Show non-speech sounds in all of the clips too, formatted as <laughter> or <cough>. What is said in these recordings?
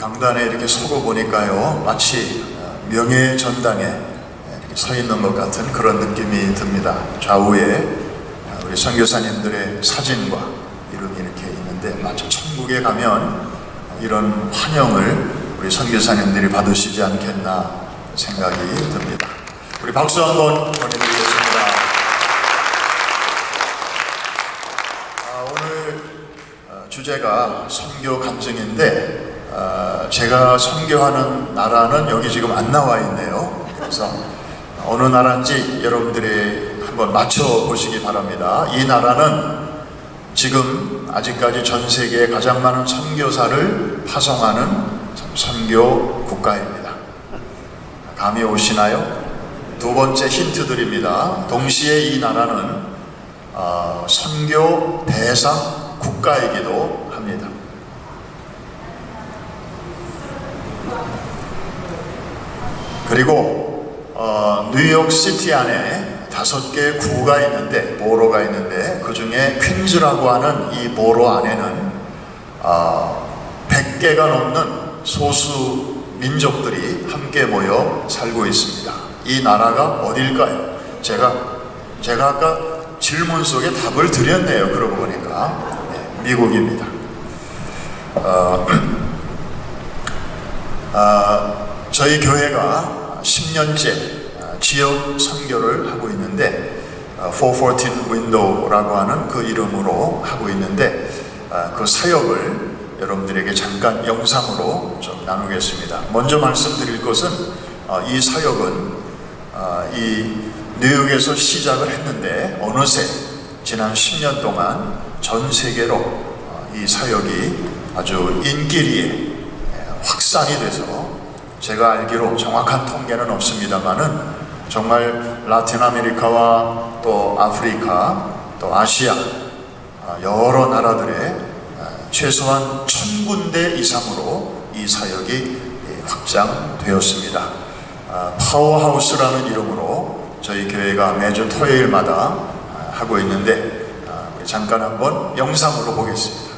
강단에 이렇게 서고 보니까요, 마치 어, 명예의 전당에 이렇게 서 있는 것 같은 그런 느낌이 듭니다. 좌우에 어, 우리 선교사님들의 사진과 이름이 이렇게 있는데 마치 천국에 가면 이런 환영을 우리 선교사님들이 받으시지 않겠나 생각이 듭니다. 우리 박수 한번 보내드리겠습니다. 아, 오늘 어, 주제가 선교 간증인데 어, 제가 선교하는 나라는 여기 지금 안 나와 있네요. 그래서 어느 나라인지 여러분들이 한번 맞춰 보시기 바랍니다. 이 나라는 지금 아직까지 전 세계에 가장 많은 선교사를 파송하는 참 선교 국가입니다. 감이 오시나요? 두 번째 힌트 드립니다. 동시에 이 나라는 어, 선교 대상 국가이기도 합니다. 그리고 어, 뉴욕 시티 안에 다섯 개의 구가 있는데 보로가 있는데 그 중에 퀸즈라고 하는 이 보로 안에는 어, 100개가 넘는 소수 민족들이 함께 모여 살고 있습니다. 이 나라가 어딜까요? 제가 제가 아까 질문 속에 답을 드렸네요. 그러고 보니까 네, 미국입니다. 어, <clears throat> 아, 저희 교회가 10년째 지역 선교를 하고 있는데 아, 414 Window라고 하는 그 이름으로 하고 있는데 아, 그 사역을 여러분들에게 잠깐 영상으로 좀 나누겠습니다. 먼저 말씀드릴 것은 아, 이 사역은 아, 이 뉴욕에서 시작을 했는데 어느새 지난 10년 동안 전 세계로 아, 이 사역이 아주 인기리에 확산이 돼서 제가 알기로 정확한 통계는 없습니다만은 정말 라틴 아메리카와 또 아프리카 또 아시아 아, 여러 나라들의 아, 최소한 천 군데 이상으로 이 사역이 예, 확장되었습니다. 아, 파워하우스라는 이름으로 저희 교회가 매주 토요일마다 아, 하고 있는데 잠깐 한번 영상으로 보겠습니다.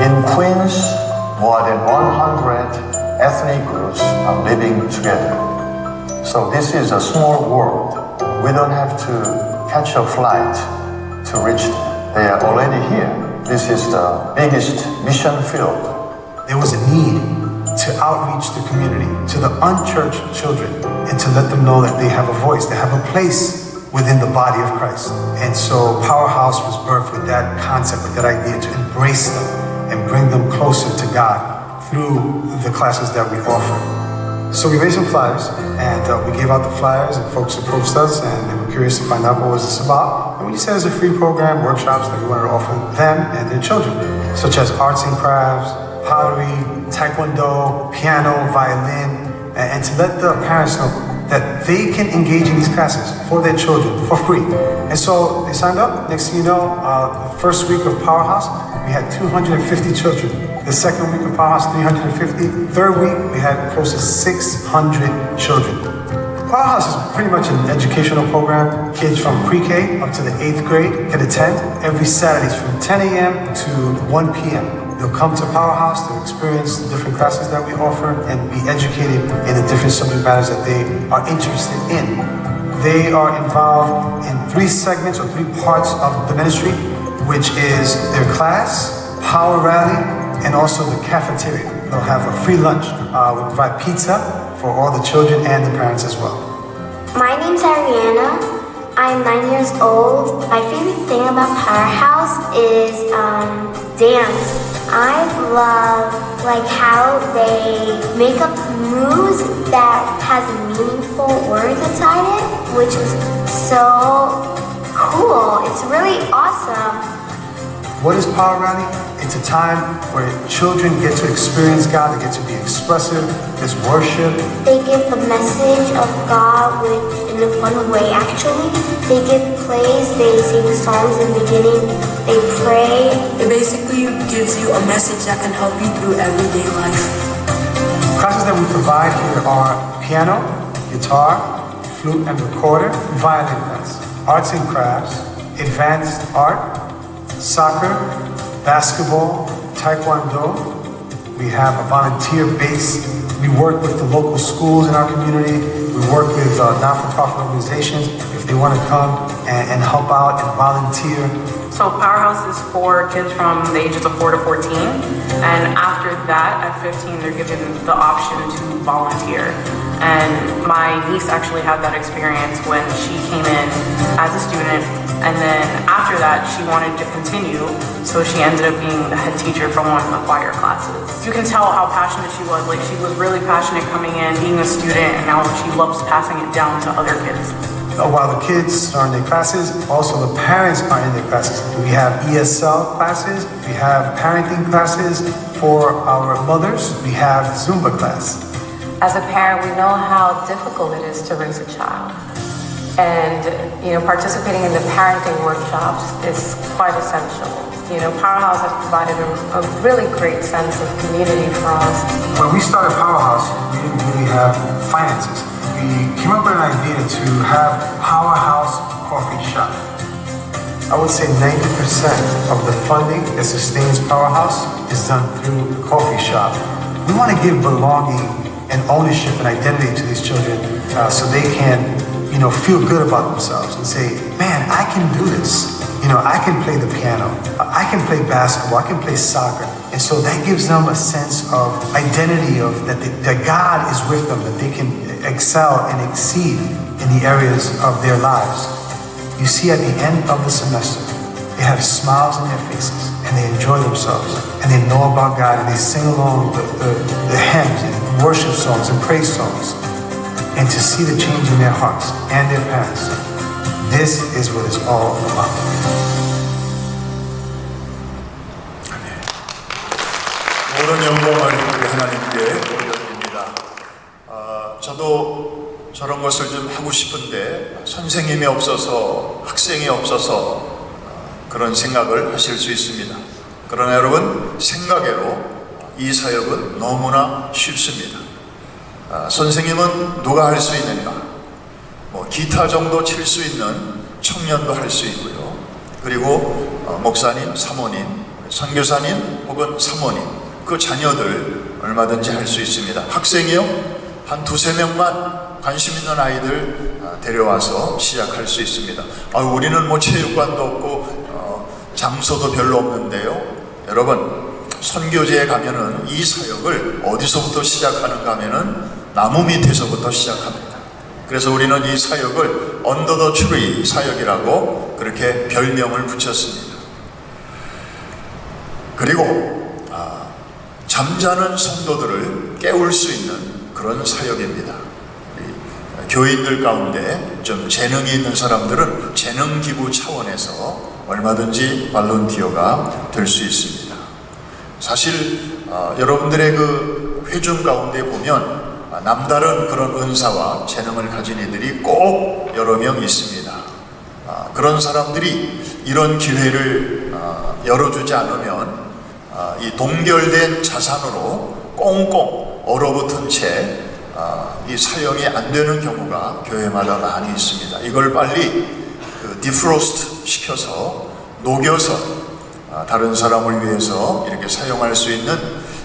In Queens, more than 100 ethnic groups are living together. So this is a small world. We don't have to catch a flight to reach them. They are already here. This is the biggest mission field. There was a need to outreach the community, to the unchurched children, and to let them know that they have a voice, they have a place within the body of Christ. And so Powerhouse was birthed with that concept, with that idea to embrace them and bring them closer to God through the classes that we offer. So we made some flyers, and uh, we gave out the flyers, and folks approached us, and they were curious to find out what was this about. And we said it's a free program, workshops that we wanted to offer them and their children, such as arts and crafts, pottery, taekwondo, piano, violin, and, and to let the parents know that they can engage in these classes for their children for free. And so they signed up. Next thing you know, uh, the first week of Powerhouse, we had 250 children. The second week of Powerhouse, 350. Third week, we had close to 600 children. Powerhouse is pretty much an educational program. Kids from pre-K up to the eighth grade can attend every Saturdays from 10 a.m. to 1 p.m. They'll come to Powerhouse to experience the different classes that we offer and be educated in the different subject matters that they are interested in. They are involved in three segments or three parts of the ministry, which is their class, power rally, and also the cafeteria. They'll have a free lunch. Uh, we provide pizza for all the children and the parents as well. My name's Ariana. I'm nine years old. My favorite thing about Powerhouse is um, dance. I love like how they make up moves that has meaningful words inside it, which is so cool. It's really awesome. What is Power Rally? It's a time where children get to experience God, they get to be expressive, there's worship, They give the message of God with, in a fun way, actually. They give plays, they sing songs in the beginning, they pray. It basically gives you a message that can help you through everyday life. Classes that we provide here are piano, guitar, flute and recorder, violin class, arts and crafts, advanced art, soccer, basketball, taekwondo. We have a volunteer base. We work with the local schools in our community. We work with uh, non-for-profit organizations if they want to come and, and help out and volunteer. So Powerhouse is for kids from the ages of 4 to 14. And after that, at 15, they're given the option to volunteer. And my niece actually had that experience when she came in as a student. And then after that, she wanted to continue. So she ended up being the head teacher for one of the choir classes. You can tell how passionate she was. Like she was really passionate coming in, being a student, and now she loves passing it down to other kids. While the kids are in their classes, also the parents are in their classes. We have ESL classes, we have parenting classes for our mothers, we have Zumba class. As a parent, we know how difficult it is to raise a child. And, you know, participating in the parenting workshops is quite essential. You know, Powerhouse has provided a, a really great sense of community for us. When we started Powerhouse, we didn't really have finances. We came up with an idea to have Powerhouse Coffee Shop. I would say 90% of the funding that sustains Powerhouse is done through the coffee shop. We want to give belonging and ownership and identity to these children uh, so they can, you know, feel good about themselves and say, man, I can do this. You know, I can play the piano. I can play basketball. I can play soccer. And so that gives them a sense of identity of that, they, that God is with them, that they can excel and exceed in the areas of their lives. You see at the end of the semester, they have smiles on their faces and they enjoy themselves and they know about God and they sing along the, the, the hymns and worship songs and praise songs. And to see the change in their hearts and their parents, this is what it's all about. 모든 영광을 하나님께 올려드립니다. 아, 저도 저런 것을 좀 하고 싶은데 선생님이 없어서 학생이 없어서 아, 그런 생각을 하실 수 있습니다. 그러나 여러분 생각외로 이 사역은 너무나 쉽습니다. 아, 선생님은 누가 할 수 있는가? 뭐 기타 정도 칠 수 있는 청년도 할 수 있고요. 그리고 어, 목사님, 사모님, 선교사님 혹은 사모님 그 자녀들 얼마든지 할 수 있습니다. 학생이요 한 두세 명만 관심 있는 아이들 아, 데려와서 시작할 수 있습니다. 아, 우리는 뭐 체육관도 없고 어, 장소도 별로 없는데요. 여러분 선교제에 가면은 이 사역을 어디서부터 시작하는가 하면은 나무 밑에서부터 시작합니다. 그래서 우리는 이 사역을 언더 더 추리 사역이라고 그렇게 별명을 붙였습니다. 그리고 아, 잠자는 성도들을 깨울 수 있는 그런 사역입니다. 교인들 가운데 좀 재능이 있는 사람들은 재능 기부 차원에서 얼마든지 발론티어가 될 수 있습니다. 사실 어, 여러분들의 그 회중 가운데 보면 아, 남다른 그런 은사와 재능을 가진 이들이 꼭 여러 명 있습니다. 아, 그런 사람들이 이런 기회를 아, 열어주지 않으면 아, 이 동결된 자산으로 꽁꽁 얼어붙은 채 아, 이 사용이 안 되는 경우가 교회마다 많이 있습니다. 이걸 빨리 그 디프로스트 시켜서 녹여서 아, 다른 사람을 위해서 이렇게 사용할 수 있는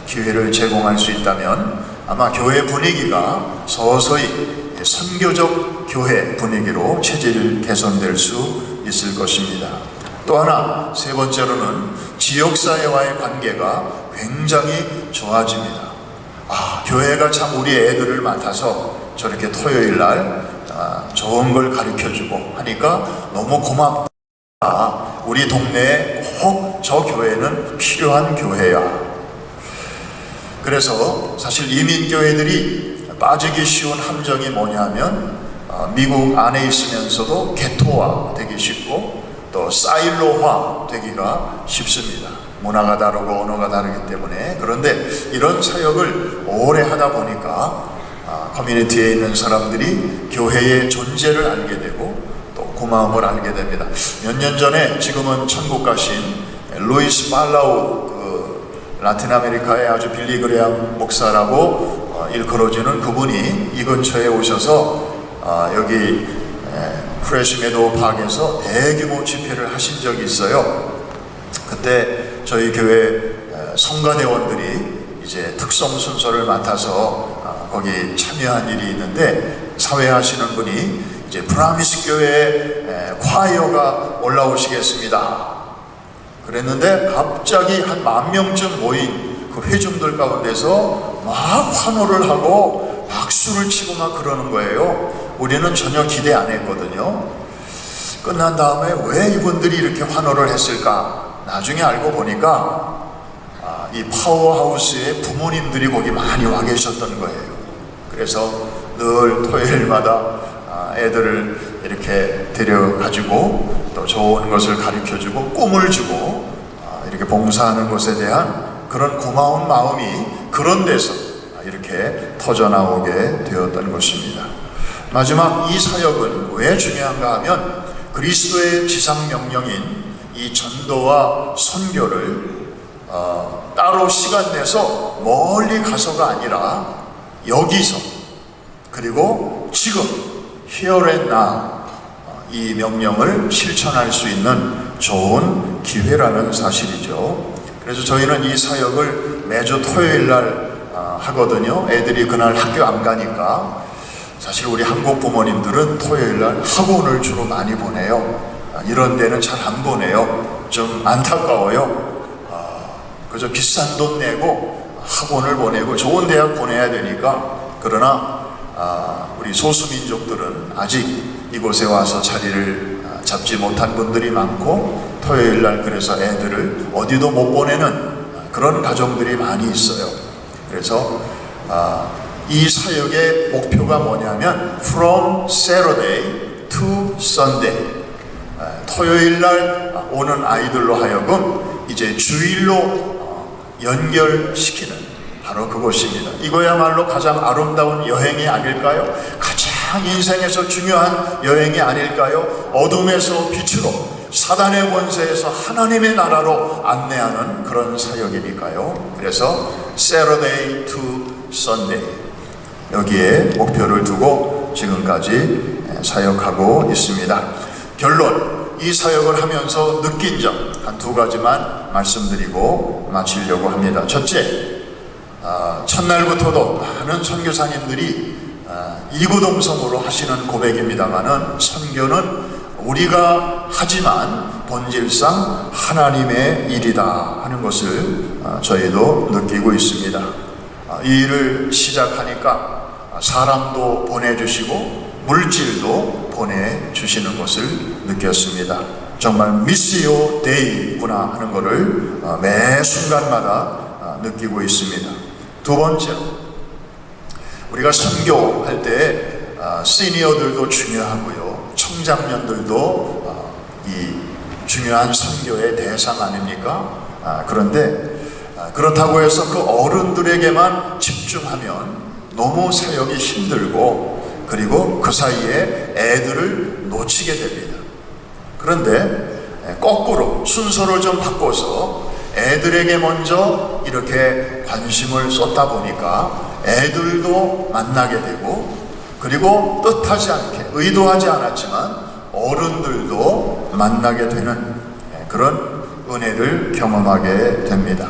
기회를 제공할 수 있다면 아마 교회 분위기가 서서히 선교적 교회 분위기로 체질 개선될 수 있을 것입니다. 또 하나 세 번째로는 지역사회와의 관계가 굉장히 좋아집니다. 아, 교회가 참 우리 애들을 맡아서 저렇게 토요일 날 아, 좋은 걸 가르쳐 주고 하니까 너무 고맙다. 아, 우리 동네에 꼭 저 교회는 필요한 교회야. 그래서 사실 이민교회들이 빠지기 쉬운 함정이 뭐냐면 어, 미국 안에 있으면서도 개토화 되기 쉽고 또 사일로화 되기가 쉽습니다. 문화가 다르고 언어가 다르기 때문에 그런데 이런 사역을 오래 하다 보니까 아, 커뮤니티에 있는 사람들이 교회의 존재를 알게 되고 또 고마움을 알게 됩니다. 몇 년 전에 지금은 천국 가신 루이스 팔라우 그 라틴 아메리카의 아주 빌리 그레암 목사라고 어, 일컬어지는 그분이 이 근처에 오셔서 아, 여기 에, 프레시 메도우 파크에서 대규모 집회를 하신 적이 있어요. 그때 저희 교회 에, 성가대원들이 이제 특성 순서를 맡아서 아, 거기 참여한 일이 있는데 사회하시는 분이 이제 브라미스 교회 에, 콰이어가 올라오시겠습니다. 그랬는데 갑자기 한 만 명쯤 모인 그 회중들 가운데서 막 환호를 하고 박수를 치고 막 그러는 거예요. 우리는 전혀 기대 안 했거든요. 끝난 다음에 왜 이분들이 이렇게 환호를 했을까? 나중에 알고 보니까 아, 이 파워하우스의 부모님들이 거기 많이 와 계셨던 거예요. 그래서 늘 토요일마다 아, 애들을 이렇게 데려가지고 또 좋은 것을 가르쳐주고 꿈을 주고 아, 이렇게 봉사하는 것에 대한 그런 고마운 마음이 그런 데서 이렇게 터져나오게 되었던 것입니다. 마지막 이 사역은 왜 중요한가 하면 그리스도의 지상 명령인 이 전도와 선교를 어, 따로 시간 내서 멀리 가서가 아니라 여기서 그리고 지금 어, 이 명령을 실천할 수 있는 좋은 기회라는 사실이죠. 그래서 저희는 이 사역을 매주 토요일 날 어, 하거든요. 애들이 그날 학교 안 가니까 사실 우리 한국 부모님들은 토요일 날 학원을 주로 많이 보내요. 아, 이런 데는 잘 안 보내요. 좀 안타까워요. 그저 비싼 돈 내고 학원을 보내고 좋은 대학 보내야 되니까 그러나 아, 우리 소수민족들은 아직 이곳에 와서 자리를 아, 잡지 못한 분들이 많고 토요일 날 그래서 애들을 어디도 못 보내는 그런 가정들이 많이 있어요. 그래서 아, 이 사역의 목표가 뭐냐면 from Saturday to Sunday 아, 토요일 날 아, 오는 아이들로 하여금 이제 주일로 어, 연결시키는 바로 그것입니다. 이거야말로 가장 아름다운 여행이 아닐까요? 가장 인생에서 중요한 여행이 아닐까요? 어둠에서 빛으로 사단의 권세에서 하나님의 나라로 안내하는 그런 사역이니까요. 그래서 Saturday to Sunday 여기에 목표를 두고 지금까지 사역하고 있습니다. 결론 이 사역을 하면서 느낀 점 한 두 가지만 말씀드리고 마치려고 합니다. 첫째, 아, 첫날부터도 많은 선교사님들이 아, 이구동성으로 하시는 고백입니다만은 선교는 우리가 하지만 본질상 하나님의 일이다 하는 것을 아, 저희도 느끼고 있습니다. 아, 이 일을 시작하니까 사람도 보내주시고 물질도 보내주시는 것을 느꼈습니다. 정말 미시오 데이구나 하는 것을 어, 매 순간마다 어, 느끼고 있습니다. 두 번째로 우리가 선교할 때 어, 시니어들도 중요하고요. 청장년들도 어, 이 중요한 선교의 대상 아닙니까? 아, 그런데 아, 그렇다고 해서 그 어른들에게만 집중하면 너무 사역이 힘들고 그리고 그 사이에 애들을 놓치게 됩니다. 그런데 거꾸로 순서를 좀 바꿔서 애들에게 먼저 이렇게 관심을 쏟다 보니까 애들도 만나게 되고 그리고 뜻하지 않게 의도하지 않았지만 어른들도 만나게 되는 그런 은혜를 경험하게 됩니다.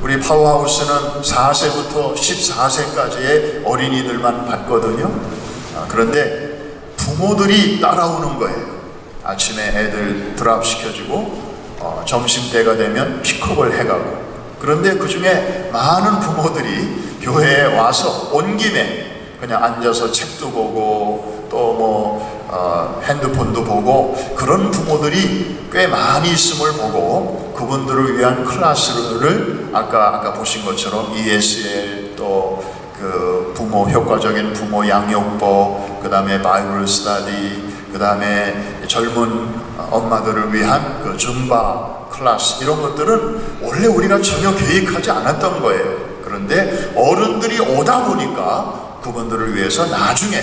우리 파워하우스는 4세부터 14세까지의 어린이들만 받거든요. 아, 그런데 부모들이 따라오는 거예요. 아침에 애들 드랍 시켜주고 어, 점심 때가 되면 픽업을 해가고. 그런데 그 중에 많은 부모들이 교회에 와서 온 김에 그냥 앉아서 책도 보고 또뭐 어, 핸드폰도 보고 그런 부모들이 꽤 많이 있음을 보고 그분들을 위한 클래스를 아까 아까 보신 것처럼 ESL 또 그 부모 효과적인 부모 양육법 그 다음에 바이블 스타디 그 다음에 젊은 엄마들을 위한 그 줌바 클래스 이런 것들은 원래 우리가 전혀 계획하지 않았던 거예요. 그런데 어른들이 오다 보니까 그분들을 위해서 나중에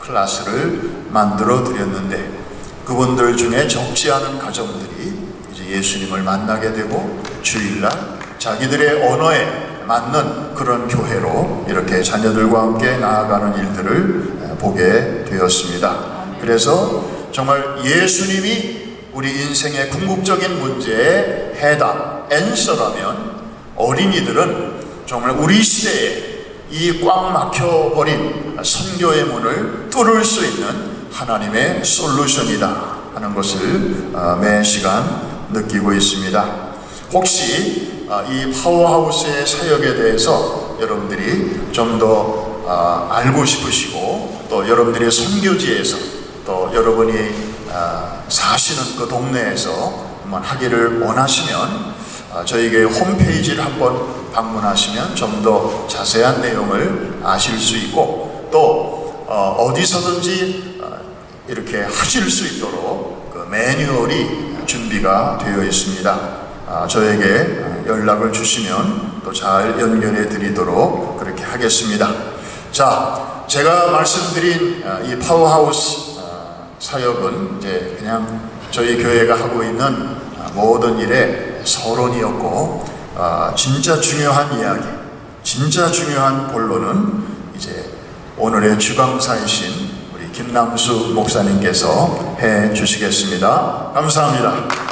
클래스를 만들어 드렸는데 그분들 중에 적지 않은 가정들이 이제 예수님을 만나게 되고 주일날 자기들의 언어에 맞는 그런 교회로 이렇게 자녀들과 함께 나아가는 일들을 보게 되었습니다. 그래서 정말 예수님이 우리 인생의 궁극적인 문제의 해답, 앤서라면 어린이들은 정말 우리 시대에 이 꽉 막혀버린 선교의 문을 뚫을 수 있는 하나님의 솔루션이다 하는 것을 어, 매 시간 느끼고 있습니다. 혹시 어, 이 파워하우스의 사역에 대해서 여러분들이 좀 더 알고 싶으시고 또 여러분들의 선교지에서 또 여러분이 어, 사시는 그 동네에서 한번 하기를 원하시면 어, 저희에게 홈페이지를 한번 방문하시면 좀 더 자세한 내용을 아실 수 있고 또 어, 어디서든지 어, 이렇게 하실 수 있도록 그 매뉴얼이 준비가 되어 있습니다. 아, 저에게 연락을 주시면 또 잘 연결해 드리도록 그렇게 하겠습니다. 자, 제가 말씀드린 아, 이 파워하우스 아, 사역은 이제 그냥 저희 교회가 하고 있는 아, 모든 일의 서론이었고 아, 진짜 중요한 이야기, 진짜 중요한 본론은 이제 오늘의 주강사이신 우리 김남수 목사님께서 해 주시겠습니다. 감사합니다.